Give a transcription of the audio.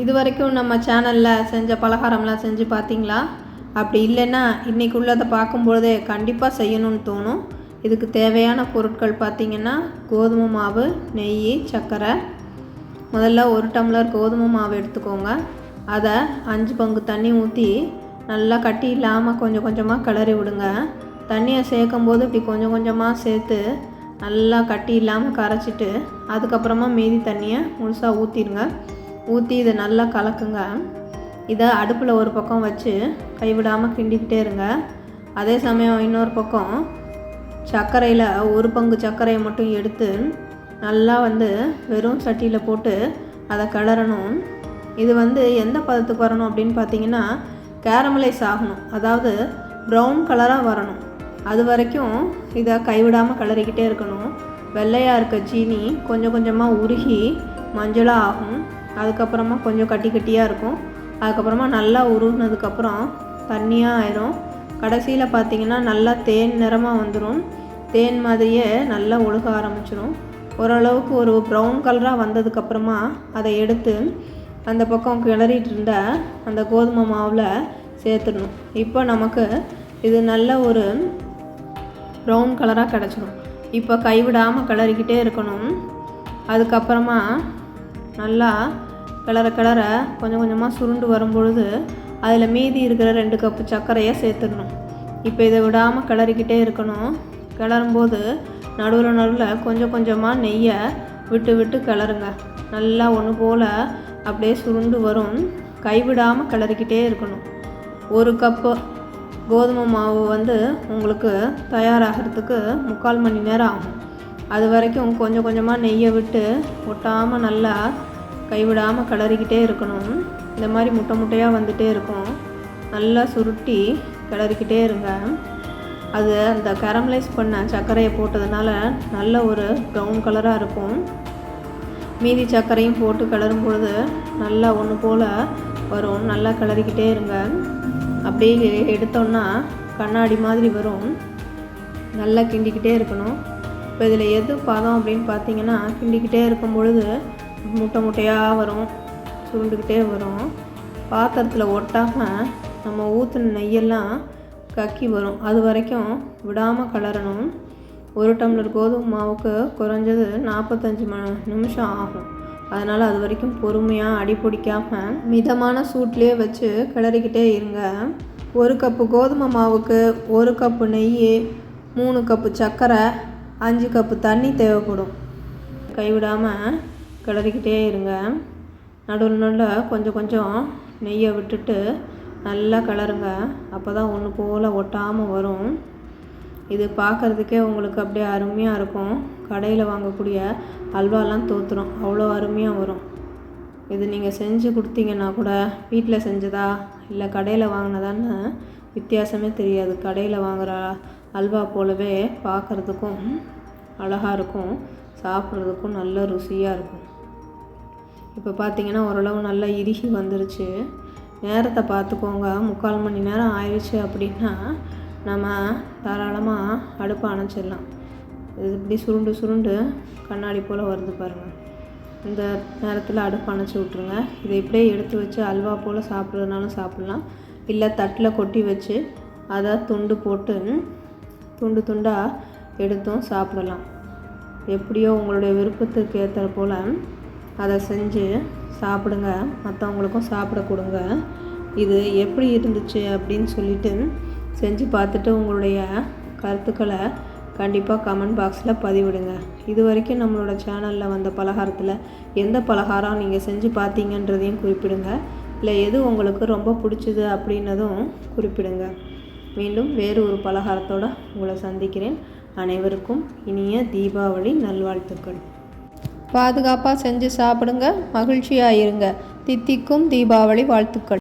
இது வரைக்கும் நம்ம சேனலில் செஞ்ச பலகாரம்லாம் செஞ்சு பார்த்தீங்களா? அப்படி இல்லைன்னா இன்றைக்கி உள்ளதை பார்க்கும்பொழுதே கண்டிப்பாக செய்யணும்னு தோணும். இதுக்கு தேவையான பொருட்கள் பார்த்திங்கன்னா கோதுமை மாவு நெய் சர்க்கரை. முதல்ல ஒரு டம்ளர் கோதுமை மாவு எடுத்துக்கோங்க. அதை அஞ்சு பங்கு தண்ணி ஊற்றி நல்லா கட்டி இல்லாமல் கொஞ்சம் கொஞ்சமாக கிளறி விடுங்க. தண்ணியை சேர்க்கும் போது இப்படி கொஞ்சம் கொஞ்சமாக சேர்த்து நல்லா கட்டி இல்லாமல் கரைச்சிட்டு அதுக்கப்புறமா மீதி தண்ணியை முழுசாக ஊற்றிடுங்க ஊற்றி இதை நல்லா கலக்குங்க. இதை அடுப்பில் ஒரு பக்கம் வச்சு கைவிடாமல் கிண்டிக்கிட்டே இருங்க. அதே சமயம் இன்னொரு பக்கம் சர்க்கரையில் ஒரு பங்கு சர்க்கரையை மட்டும் எடுத்து நல்லா வந்து வெறும் சட்டியில் போட்டு அதை கிளறணும். இது வந்து எந்த பதத்துக்கு வரணும் அப்படின்னு பார்த்தீங்கன்னா கேரமலைஸ் ஆகணும். அதாவது ப்ரௌன் கலராக வரணும். அது வரைக்கும் இதை கைவிடாமல் கிளறிக்கிட்டே இருக்கணும். வெள்ளையாக இருக்க சீனி கொஞ்சம் கொஞ்சமாக உருகி மஞ்சளாக ஆகும். அதுக்கப்புறமா கொஞ்சம் கட்டி கட்டியாக இருக்கும். அதுக்கப்புறமா நல்லா உருகினதுக்கப்புறம் தண்ணியாக ஆயிரும். கடைசியில் பார்த்தீங்கன்னா நல்லா தேன் நிறமாக வந்துடும் தேன் மாதிரியே நல்லா ஒழுக ஆரம்பிச்சிடும் ஓரளவுக்கு ஒரு ப்ரௌன் கலராக வந்ததுக்கப்புறமா அதை எடுத்து அந்த பக்கம் கிளறிட்டு இருந்த அந்த கோதுமை மாவில் சேர்த்துடணும். இப்போ நமக்கு இது நல்ல ஒரு ப்ரௌன் கலராக கிடச்சிடும் இப்போ கைவிடாமல் கிளறிக்கிட்டே இருக்கணும். அதுக்கப்புறமா நல்லா கிளற கிளற கொஞ்சம் கொஞ்சமாக சுருண்டு வரும்பொழுது அதில் மீதி இருக்கிற ரெண்டு கப்பு சர்க்கரையை சேர்த்துடணும். இப்போ இதை விடாமல் கிளறிக்கிட்டே இருக்கணும். கிளறும்போது நடுவில் நடுவில் கொஞ்சம் கொஞ்சமாக நெய்யை விட்டு விட்டு கிளறுங்க. நல்லா ஒன்று போல் அப்படியே சுருண்டு வரும். கைவிடாமல் கிளறிக்கிட்டே இருக்கணும். ஒரு கப்பு கோதுமை மாவு வந்து உங்களுக்கு தயாராகிறதுக்கு முக்கால் மணி நேரம் ஆகும். அது வரைக்கும் கொஞ்சம் கொஞ்சமாக நெய்யை விட்டு ஒட்டாமல் நல்லா கைவிடாமல் கிளறிக்கிட்டே இருக்கணும். இந்த மாதிரி முட்டை முட்டையாக வந்துகிட்டே இருக்கும். நல்லா சுருட்டி கிளறிக்கிட்டே இருங்க. அது அந்த கேரமலைஸ் பண்ண சர்க்கரையை போட்டதுனால நல்ல ஒரு ப்ரௌன் கலராக இருக்கும். மீதி சர்க்கரையும் போட்டு கிளறும் பொழுது நல்லா ஒன்று போல் வரும். நல்லா கிளறிக்கிட்டே இருங்க. அப்படியே எடுத்தோன்னா கண்ணாடி மாதிரி வரும். நல்லா கிண்டிக்கிட்டே இருக்கணும். இப்போ இதில் எது பதம் அப்படின்னு பார்த்தீங்கன்னா கிண்டிக்கிட்டே இருக்கும் பொழுது முட்டை முட்டையாக வரும் சுருண்டுக்கிட்டே வரும். பாத்திரத்தில் ஒட்டாமல் நம்ம ஊற்றின நெய்யெல்லாம் கக்கி வரும். அது வரைக்கும் விடாமல் கலரணும். ஒரு டம்ளர் கோதுமை மாவுக்கு குறைஞ்சது நாற்பத்தஞ்சு ம நிமிஷம் ஆகும். அதனால் அது வரைக்கும் பொறுமையாக அடி பிடிக்காமல் மிதமான சூட்லேயே வச்சு கிளறிக்கிட்டே இருங்க. ஒரு கப்பு கோதுமை மாவுக்கு ஒரு கப்பு நெய் மூணு கப்பு சர்க்கரை அஞ்சு கப்பு தண்ணி தேவைப்படும். கைவிடாமல் கிளறிக்கிட்டே இருங்க. நடுவில் நடுவில் கொஞ்சம் கொஞ்சம் நெய்யை விட்டுட்டு நல்லா கிளறுங்க. அப்போ தான் ஒன்று போல் ஒட்டாமல் வரும். இது பார்க்குறதுக்கே உங்களுக்கு அப்படியே அருமையாக இருக்கும். கடையில் வாங்கக்கூடிய அல்வாலாம் தோற்றுரும் அவ்வளோ அருமையாக வரும். இது நீங்கள் செஞ்சு கொடுத்தீங்கன்னா கூட வீட்டில் செஞ்சதா இல்லை கடையில் வாங்கினதான்னு வித்தியாசமே தெரியாது. கடையில் வாங்குகிற அல்வா போலவே பார்க்குறதுக்கும் அழகாக இருக்கும். சாப்பிட்றதுக்கும் நல்ல ருசியாக இருக்கும். இப்போ பார்த்தீங்கன்னா ஓரளவு நல்லா இறுகி வந்துருச்சு. நேரத்தை பார்த்துக்கோங்க முக்கால் மணி நேரம் ஆயிடுச்சு அப்படின்னா நம்ம தாராளமாக அடுப்பை அணைச்சிடலாம். இது இப்படி சுருண்டு சுருண்டு கண்ணாடி போல் வருது பாருங்கள் இந்த நேரத்தில் அடுப்பு அணைச்சி விட்ருங்க இதை இப்படியே எடுத்து வச்சு அல்வா போல் சாப்பிட்றதுனாலும் சாப்பிட்லாம். இல்லை தட்டில் கொட்டி வச்சு அதை துண்டு போட்டு துண்டு துண்டாக எடுத்தும் சாப்பிடலாம். எப்படியோ உங்களுடைய விருப்பத்துக்கு ஏற்ற போல் அதை செஞ்சு சாப்பிடுங்க. மற்றவங்களுக்கும் சாப்பிட கொடுங்க. இது எப்படி இருந்துச்சு அப்படின்னு சொல்லிட்டு செஞ்சு பார்த்துட்டு உங்களுடைய கருத்துக்களை கண்டிப்பாக கமெண்ட் பாக்ஸில் பதிவிடுங்க. இது வரைக்கும் நம்மளோட சேனலில் வந்த பலகாரத்தில் எந்த பலகாரம் நீங்கள் செஞ்சு பார்த்தீங்கன்றதையும் குறிப்பிடுங்க. இல்லை எது உங்களுக்கு ரொம்ப பிடிச்சது அப்படின்னதும் குறிப்பிடுங்க. மீண்டும் வேறு ஒரு பலகாரத்தோட உங்களை சந்திக்கிறேன். அனைவருக்கும் இனிய தீபாவளி நல்வாழ்த்துக்கள். பாதுகாப்பாக செஞ்சு சாப்பிடுங்க மகிழ்ச்சியாக இருங்க தித்திக்கும் தீபாவளி வாழ்த்துக்கள்.